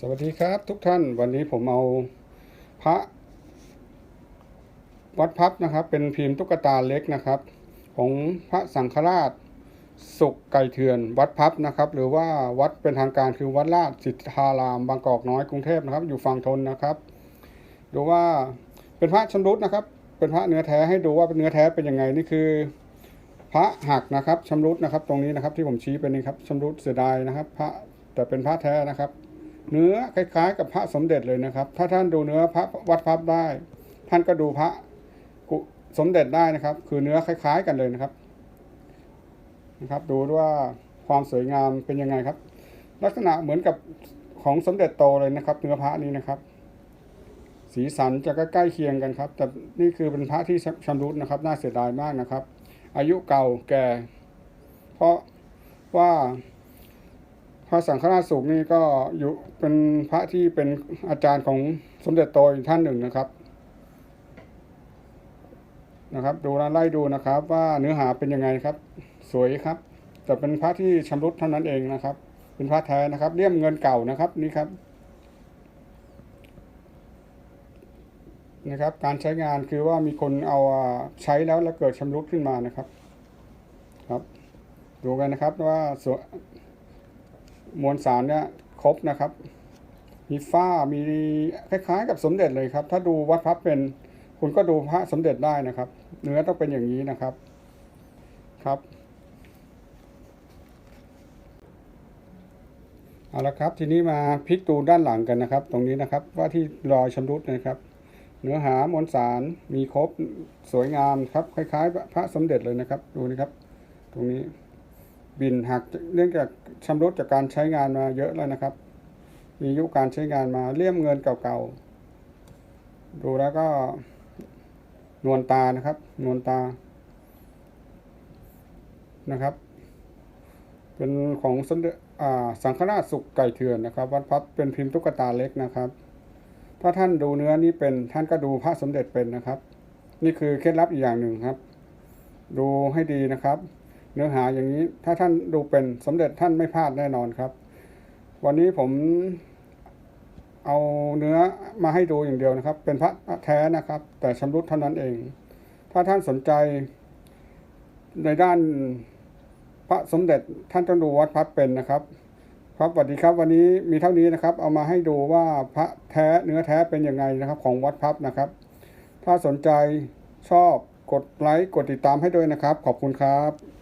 สวัสดีครับทุกท่านวันนี้ผมเอาพระวัดพับนะครับ เป็นพิมพ์ตุ๊กตาเล็กนะครับ ของพระสังฆราชสุขไก่เถื่อนวัดพับนะครับ หรือว่าวัดเป็นทางการคือวัดราชสิทธารามบางกอกน้อยกรุงเทพนะครับ อยู่ฝั่งทนนะครับดูว่าเป็นพระชำรุดนะครับ เป็นพระเนื้อแท้ให้ดูว่าเป็นเนื้อแท้เป็นยังไงนี่คือ พระหักนะครับชำรุดนะครับ ตรงนี้นะครับที่ผมชี้เป็นนี่ครับชำรุดเสียดายนะครับ พระแต่เป็นพระแท้นะครับ เนื้อคล้ายๆ กับพระสมเด็จเลยนะครับ ถ้าท่านดูเนื้อพระวัดพับได้ ท่านก็ดูพระสมเด็จได้นะครับ คือเนื้อคล้าย ๆ กันเลยนะครับ นะครับ ดูด้วยว่าความสวยงามเป็นยังไงครับ ลักษณะเหมือนกับของสมเด็จโตเลยนะครับเนื้อพระนี้นะครับ สีสันจะใกล้เคียงกันครับ แต่นี่คือเป็นพระที่ชำรุดนะครับ น่าเสียดายมากนะครับ อายุเก่าแก่ เพราะว่า ระสังฆราชสุขนี่ก็อยู่เป็นพระที่เป็นอาจารย์ของสมเด็จโตอีกท่านหนึ่งนะครับ นะครับ ดูแลไล่ดูนะครับ ว่าเนื้อหาเป็นยังไงครับ สวยครับ แต่เป็นพระที่ชำรุดเท่านั้นเองนะครับ เป็นพระแท้นะครับเลี่ยมเงินเก่านะครับนี่ครับนะครับ การใช้งานคือว่ามีคนเอาใช้แล้วแล้วเกิดชำรุดขึ้นมานะครับ ครับ ดูกันนะครับว่าสวย มวลสารเนี่ยครบนะครับ มีฝ้ามีคล้ายๆ กับสมเด็จเลยครับ ถ้าดูวัดพับเป็นคุณก็ดูพระสมเด็จได้นะครับ เนื้อต้องเป็นอย่างนี้นะครับครับเอาละครับ ทีนี้มาพลิกดูด้านหลังกันนะครับ ตรงนี้นะครับว่าที่รอยชำรุดนะครับ เนื้อหามวลสารมีครบสวยงามครับ คล้าย ๆ พระสมเด็จเลยนะครับ ดูนะครับ ตรงนี้บินหักเนื่องจาก ชำรุดจากการใช้งานมาเยอะแล้วนะครับ มีอายุการใช้งานมาเลี่ยมเงินเก่าๆ ดูแล้วก็นวลตานะครับ นวลตานะครับ เป็นของส,อสังฆราชสุขไก่เถื่อนนะครับ วัดพับเป็นพิมพ์ตุ๊กตาเล็กนะครับ ถ้าท่านดูเนื้อนี้เป็นท่านก็ดูพระสมเด็จเป็นนะครับ นี่คือเคล็ดลับอีกอย่างหนึ่งครับ ดูให้ดีนะครับ เนื้อหาอย่างนี้ถ้าท่านดูเป็นสมเด็จท่านไม่พลาดแน่นอนครับ วันนี้ผมเอาเนื้อมาให้ดูอย่างเดียวนะครับ เป็นพระแท้นะครับ แต่ชำรุดเท่านั้นเอง ถ้าท่านสนใจในด้านพระสมเด็จท่านต้องดูวัดพัดเป็นนะครับ ครับสวัสดีครับ วันนี้มีเท่านี้นะครับ เอามาให้ดูว่าพระแท้เนื้อแท้เป็นยังไงนะครับ ของวัดพับนะครับ ถ้าสนใจชอบกดไลค์กดติดตามให้ด้วยนะครับ ขอบคุณครับ